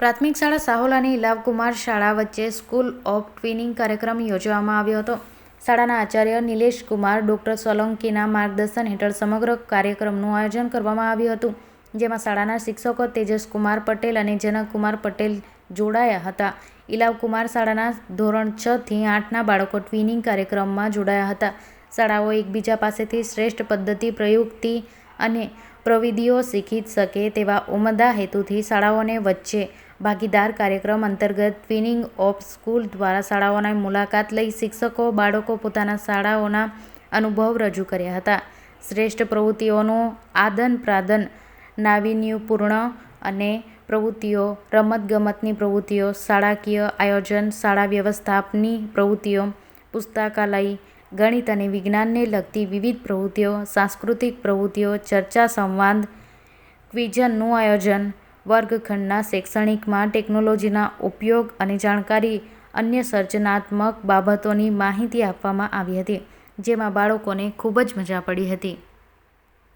પ્રાથમિક શાળા સાહોલાની ઇલાવકુમાર શાળા વચ્ચે સ્કૂલ ઓફ ટ્વિનિંગ કાર્યક્રમ યોજવામાં આવ્યો હતો. શાળાના આચાર્ય નિલેશ કુમાર, ડૉક્ટર સોલંકીના માર્ગદર્શન હેઠળ સમગ્ર કાર્યક્રમનું આયોજન કરવામાં આવ્યું હતું, જેમાં શાળાના શિક્ષકો તેજસકુમાર પટેલ અને જનકકુમાર પટેલ જોડાયા હતા. ઇલાવકુમાર શાળાના ધોરણ છ થી આઠના બાળકો ટ્વિનિંગ કાર્યક્રમમાં જોડાયા હતા. શાળાઓ એકબીજા પાસેથી શ્રેષ્ઠ પદ્ધતિ, પ્રયુક્તિ અને પ્રવિધિઓ શીખી શકે તેવા ઉમદા હેતુથી શાળાઓને વચ્ચે ભાગીદાર કાર્યક્રમ અંતર્ગત ટ્વિનિંગ ઓફ સ્કૂલ દ્વારા શાળાઓની મુલાકાત લઈ શિક્ષકો, બાળકો પોતાના શાળાઓના અનુભવ રજૂ કર્યા હતા. શ્રેષ્ઠ પ્રવૃત્તિઓનું આદન પ્રાદન, નાવીન્યપૂર્ણ અને પ્રવૃત્તિઓ, રમતગમતની પ્રવૃત્તિઓ, શાળાકીય આયોજન, શાળા વ્યવસ્થાપની પ્રવૃત્તિઓ, પુસ્તકાલય, ગણિત અને વિજ્ઞાનને લગતી વિવિધ પ્રવૃત્તિઓ, સાંસ્કૃતિક પ્રવૃત્તિઓ, ચર્ચા સંવાદ ક્વિઝનનું આયોજન વર્ગખંડના શૈક્ષણિકમાં ટેકનોલોજીના ઉપયોગ અને જાણકારી અન્ય સર્જનાત્મક બાબતોની માહિતી આપવામાં આવી હતી, જેમાં બાળકોને ખૂબ જ મજા પડી હતી.